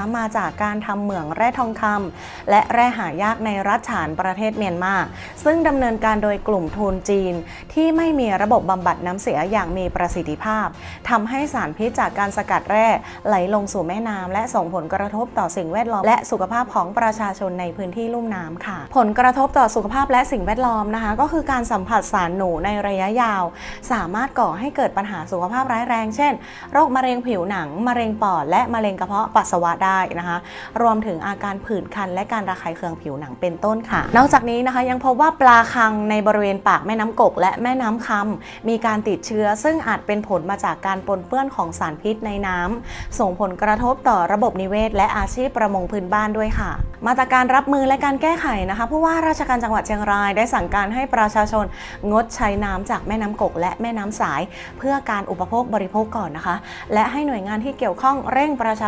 มาจากการทำเหมืองแร่ทองคำและแร่หายากในรัฐฉานประเทศเมียนมา ซึ่งดำเนินการโดยกลุ่มทุนจีน ที่ไม่มีระบบบำบัดน้ำเสียอย่างมีประสิทธิภาพทำให้สารพิษจากการสกัดแร่ไหลลงสู่แม่น้ำและส่งผลกระทบต่อสิ่งแวดล้อม และสุขภาพของประชาชนในพื้นที่ลุ่มน้ำค่ะ ผลกระทบต่อสุขภาพและสิ่งแวดล้อมนะคะ ก็คือการสัมผัสสารหนูในระยะยาว สามารถก่อให้เกิดปัญหาสุขภาพร้ายแรง เช่น โรคมะเร็งผิวหนังมะเร็งปอดและมะเร็งกระเพาะปัสสาวะได้นะคะ รวมถึงอาการผื่นคัน และการระคายเคืองผิวหนังเป็นต้นค่ะ นอกจากนี้นะคะยังพบว่าปลาคังในบริเวณปากแม่น้ำกก และแม่น้ำคำมีการติดเชื้อ ซึ่งอาจเป็นผลมาจากการปนเปื้อนของสารพิษในน้ำส่งผลกระทบต่อระบบนิเวศ และอาชีพประมงพื้นบ้านด้วยค่ะ มาตรการรับมือและการแก้ไขนะคะผู้ว่าราชการจังหวัดเชียงรายได้สั่งการให้ประชาชนงดใช้น้ำจากแม่น้ำกก และแม่น้ำสาย เพื่อการอุปโภคบริโภคก่อนนะคะ และให้หน่วยงานที่เกี่ยวข้องเร่งประชา